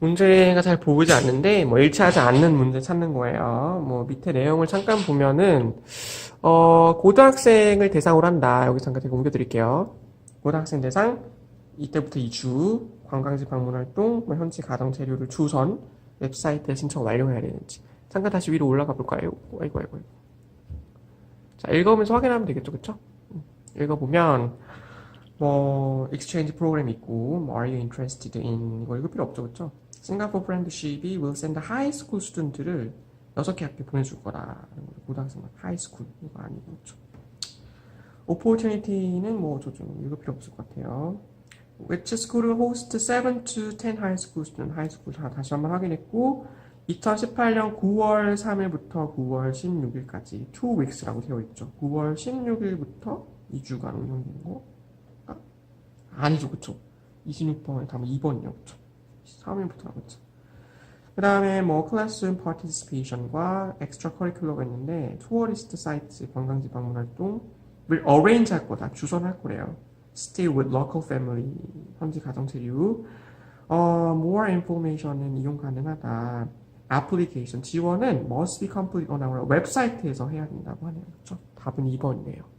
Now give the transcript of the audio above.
문제가 잘 보이지 않는데 뭐 일치하지 않는 문제 찾는 거예요. 뭐 밑에 내용을 잠깐 보면은 어 고등학생을 대상으로 한다. 여기 잠깐 제가 옮겨드릴게요. 고등학생 대상 이때부터 2주 관광지 방문 활동 뭐 현지 가정 재료를 주선 웹사이트에 신청 완료해야 되는지 잠깐 다시 위로 올라가 볼까요? 아이고 아이고. 자 읽어보면서 확인하면 되겠죠? 음, 읽어보면 뭐 exchange 프로그램 있고 뭐 are you interested in 이거 읽을 필요 없죠, 그쵸? 싱가포르 프렌드십이 will send high school student를 여섯 개 학교 보내줄 거죠. 고등학생 하이 스쿨 이거 아니고 그쵸? opportunity는 뭐 저 좀 읽을 필요 없을 것 같아요. Which school host 7 to 10 high school student? high school 다 다시 한번 확인했고 2018년 9월 3일부터 9월 16일까지 2 weeks라고 되어 있죠. 9월 16일부터 2주간 운영되는 거 아, 아니죠, 그쵸? 26번에 다음 2번이요, 그쵸? 3일부터 그쵸? 그 다음에 뭐 클래스룸 파티시페이션과 엑스트라 커리큘러가 있는데 투어리스트 사이트 관광지 방문 활동을 arrange 할 거다 주선할 거래요 stay with local family 현지 가정 체류 어, more information은 이용 가능하다 application 지원은 must be complete on our 웹사이트에서 해야 된다고 하네요 그쵸? 답은 2번이네요